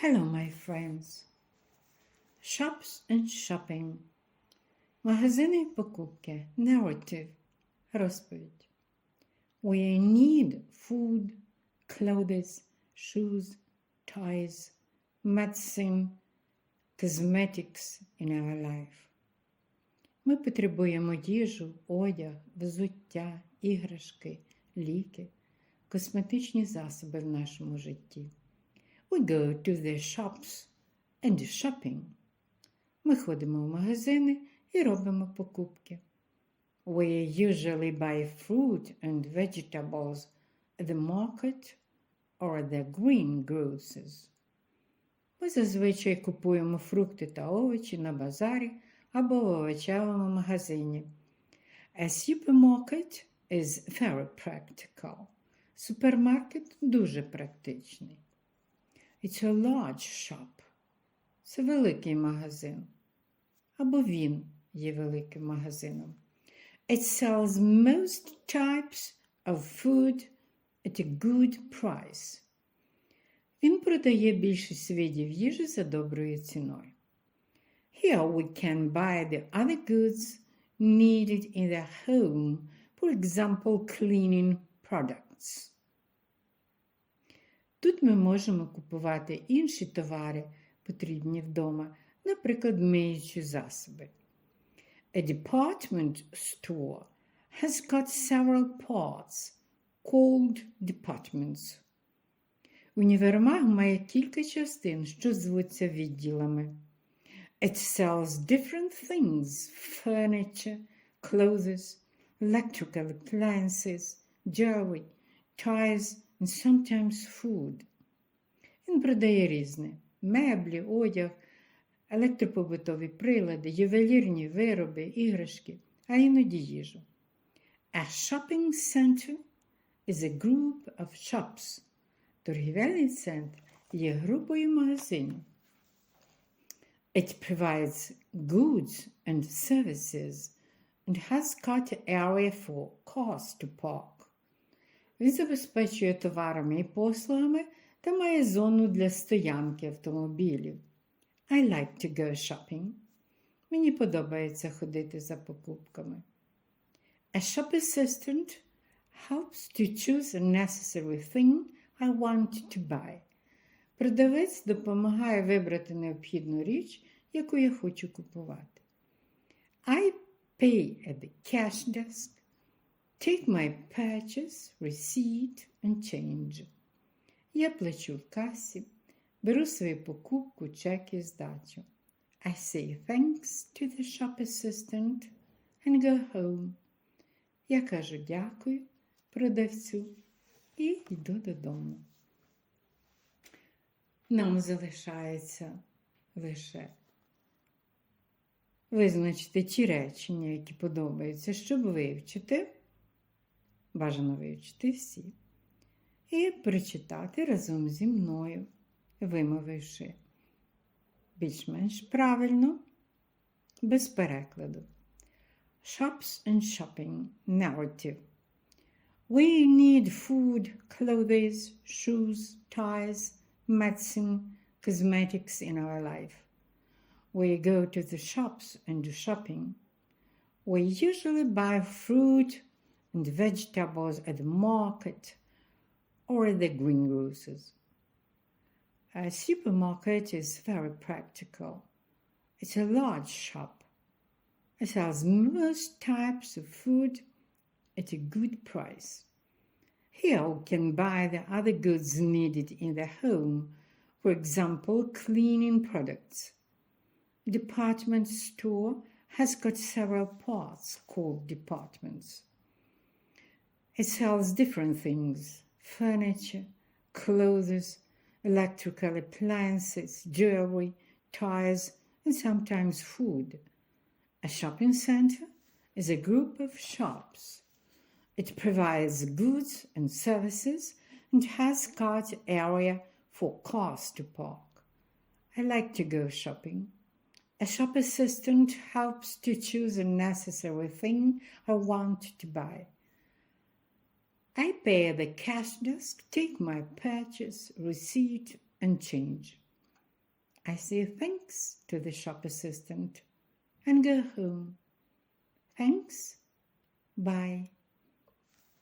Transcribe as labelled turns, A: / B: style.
A: Hello, my friends. Shops and shopping. Магазини і покупки. Narrative. Розповідь. We need food, clothes, shoes, toys, medicine, cosmetics in our life. Ми потребуємо їжу, одяг, взуття, іграшки, ліки, косметичні засоби в нашому житті. We go to the shops and shopping. Ми ходимо в магазини і робимо покупки. We usually buy fruit and vegetables at the market or the greengrocers. Ми зазвичай купуємо фрукти та овочі на базарі або в овочевому магазині. A supermarket is very practical. Супермаркет дуже практичний. It's a large shop. Це великий магазин. Або він є великим магазином. It sells most types of food at a good price. Він продає більшість видів їжі за доброю ціною. Here we can buy the other goods needed in the home, for example, cleaning products. Тут ми можемо купувати інші товари, потрібні вдома, наприклад, миючі засоби. A department store has got several parts called departments. Універмаг має кілька частин, що звуться відділами. It sells different things furniture, clothes, electrical appliances, jewelry, toys and sometimes food. Він продає різне меблі, одяг, електропобутові прилади, ювелірні вироби, іграшки, а іноді їжу. A shopping center is a group of shops. Торгівельний центр є групою магазинів. It provides goods and services and has an area for cars to park. Він забезпечує товарами і послугами та має зону для стоянки автомобілів. I like to go shopping. Мені подобається ходити за покупками. A shop assistant helps to choose a necessary thing I want to buy. Продавець допомагає вибрати необхідну річ, яку я хочу купувати. I pay at the cash desk, take my purchase, receipt and change. Я плачу в касі, беру свою покупку, чек і здачу. I say thanks to the shop assistant and go home. Я кажу дякую продавцю і йду додому. Нам залишається лише визначити ті речення, які подобаються, щоб вивчити, бажано вивчити всі, і прочитати разом зі мною, вимовивши більш-менш правильно, без перекладу. Shops and shopping narrative. We need food, clothes, shoes, ties, medicine, cosmetics in our life. We go to the shops and do shopping. We usually buy fruit and vegetables at the market or at the greengrocers. A supermarket is very practical. It's a large shop. It sells most types of food at a good price. Here we can buy the other goods needed in the home, for example, cleaning products. Department store has got several parts called departments. It sells different things furniture, clothes, electrical appliances, jewelry, tires, and sometimes food. A shopping center is a group of shops. It provides goods and services and has got area for cars to park. I like to go shopping. A shop assistant helps to choose a necessary thing I want to buy. I pay at the cash desk, take my purchase, receipt, and change. I say thanks to the shop assistant and go home. Thanks. Bye.